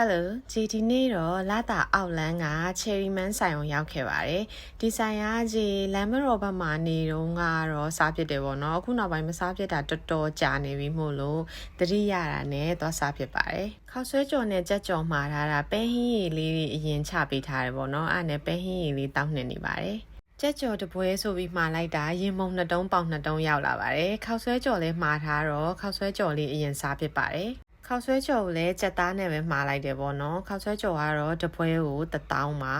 Hello ဂျီဒီနေ့တော့လာတာအောက်လန်းက Cherry Man ဆိုင်အောင်ရောက်ခဲ့ပါတယ်ဒီဆိုင်ကဂျီလမ်းမတော်ဘက်မှာနေတော့ကတော့စားဖြစ်တယ်ပေါ့နော်အခုနောက်ပိုင်းမစားဖြစ်တာတော်တော်ကြာနေပြီမို့လို့တတိရတာနဲ့သွားစားဖြစ်ပါတယ်ခောက်ဆွဲကြော်နဲ့ကြက်ကြော်မှာထားတာပဲဟင်းရည်လေးတွေအရင်ချပေးထားတယ်ပေါ့နော်အဲ့ဒါနဲ့ပဲဟင်းရည်လေးတောင်းနေနေပါတယ်ကြက်ကြော်တပွဲဆိုပြီးမှာလိုက်တာရင်မုံနှစ်တုံးပေါင်နှစ်တုံးရောက်လာပါတယ်ခောက်ဆွဲကြော်လေးမှာထားတော့ခောက်ဆွဲကြော်လေးအရင်စားဖြစ်ပါတယ် ခောက်ဆွဲကြော်ကိုလည်းကြက်သားနဲ့ပဲမှာလိုက်တယ်ပေါ့နော်ခောက်ဆွဲကြော်ကတော့တပွဲကိုတစ်တောင်းပါ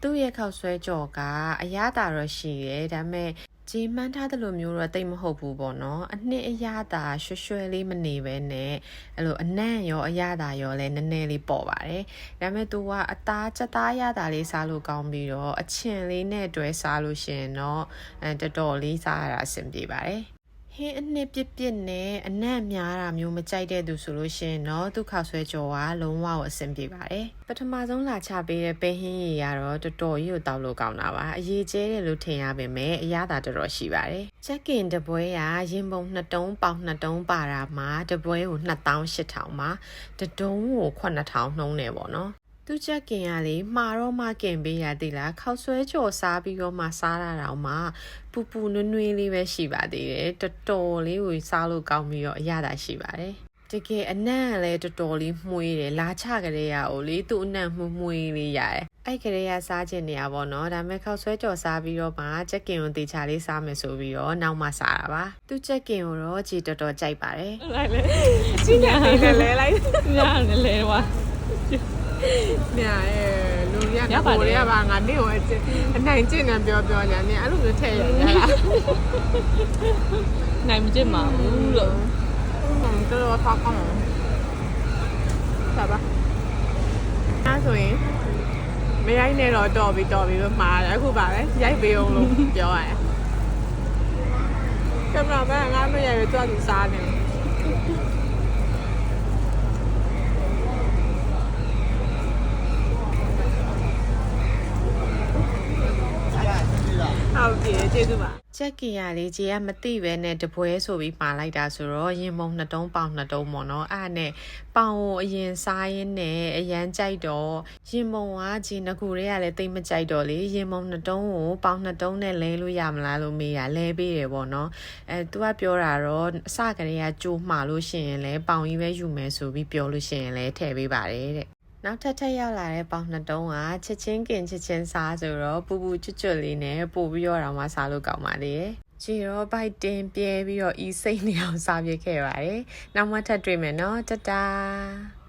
သူ့ရဲ့ခောက်ဆွဲကြော်ကအရသာတော့ရှိတယ်ဒါပေမဲ့ကြီးမှန်းထားသလိုမျိုးတော့တိတ်မဟုတ်ဘူးပေါ့နော်အနှစ်အရသာရွှွှွှဲလေးမနေပဲနဲ့အဲ့လိုအနံ့ရောအရသာရောလည်းနည်းနည်းလေးပေါ့ပါတယ်ဒါပေမဲ့ तू ကအသားချက်သားရတာလေးစားလို့ကောင်းပြီးတော့အချင်လေးနဲ့တွဲစားလို့ရှင်တော့အဲတော်တော်လေးစားရတာအဆင်ပြေပါတယ် ဟင်းအနှစ်ပြစ်ပြစ်နဲ့အနံ့များတာမျိုးမကြိုက်တဲ့သူဆိုလို့ရှိရင်တော့သူခောက်ဆွဲကြော်ကလုံးဝကိုအဆင်ပြေပါတယ်ပထမဆုံးလာချပေးတဲ့ပဲဟင်းရည်ကတော့တော်တော်ကြီးကိုတောက်လို့ကောင်းတာပါအရေးကျဲတယ်လို့ထင်ရပေမဲ့အရသာတော်တော်ရှိပါတယ်ချက်ကင်တပွဲကရင်ပုံ2တုံးပေါင်2တုံးပါတာမှာတပွဲကို2800ပါတတုံးကို9000နှုံးနေပေါ့နော် သူချက်ကင်ရလေမှာတော့မှကင်ပေးရသေးလားခောက်ဆွဲကြော်စားပြီးတော့မှစားရတာတော့မှပူပူနွေ့နွေ့လေးပဲရှိပါသေးတယ်တော်တော်လေးကိုစားလို့ကောင်းပြီးတော့အရသာရှိပါတယ်တကယ်အနံ့လည်းတော်တော်လေးမှုေးတယ်လာချကြတဲ့ရအိုလေသူ့အနံ့မှုမှုေးလေးရတယ်အဲ့ကလေးကစားခြင်းနေရပါတော့ဒါပေမဲ့ခောက်ဆွဲကြော်စားပြီးတော့မှချက်ကင်ကိုတေချာလေးစားမယ်ဆိုပြီးတော့နောက်မှစားတာပါသူချက်ကင်ကိုတော့ကြည်တော်တော်ကြိုက်ပါတယ်လိုက်လေချင်းညာနေလဲလဲလိုက်ညာနေလဲဝါ ညာရဲ့လူရရကပါတယ်ကိုရပါငါနေကိုအနိုင်ကျင့်နေပြောပြောညာနေအဲ့လိုမျိုးထည့်ရရလားနိုင်မကျင့်ပါဘူးလို့ဟုတ်တော်တော်ထောက်ကောင်းဆက်ပါအဲ့ဆိုရင်မရိုက်နဲ့တော့တော်ပြီတော်ပြီလို့မှားတယ်အခုပါပဲရိုက်ပေးအောင်လို့ပြောရတယ်ကင်မရာမန်ငါမရိုက်ရတော့သူစားနေတယ်ဟုတ်ပြီ ကျေးဇူးပါချက်ကင်ရလေးကြီးကမသိပဲနဲ့တပွဲဆိုပြီးပါလိုက်တာဆိုတော့ရင်မုံနှစ်တုံးပေါင်နှစ်တုံးပေါ့နော်အဲ့ဒါနဲ့ပေါင်ကိုအရင်စားရင်းနဲ့အရန်ကြိုက်တော့ရင်မုံကကြီးငကူတွေကလည်းတိတ်မကြိုက်တော့လေရင်မုံနှစ်တုံးကိုပေါင်နှစ်တုံးနဲ့လဲလို့ရမလားလို့မေးရလဲပေးတယ်ပေါ့နော်အဲသူကပြောတာတော့အစကတည်းကကြိုးမှာလို့ရှိရင်လည်းပေါင်ကြီးပဲယူမယ်ဆိုပြီးပြောလို့ရှိရင်လည်းထည့်ပေးပါတယ်တဲ့ နောက်ထပ်ထပ်ရောက်လာတဲ့ပေါင်နှစ်တုံးကချက်ချင်းကင်ချက်ချင်းစားဆိုတော့ပူပူကျွတ်ကျွတ်လေးနဲ့ပို့ပြီးတော့တော့မှစားလို့ကောင်းပါလေ။ဂျီရောဘိုက်တင်ပြဲပြီးတော့ဤစိတ်နေအောင်စားပြခဲ့ပါတယ်။နောက်မှထပ်တွေ့မယ်နော်တတား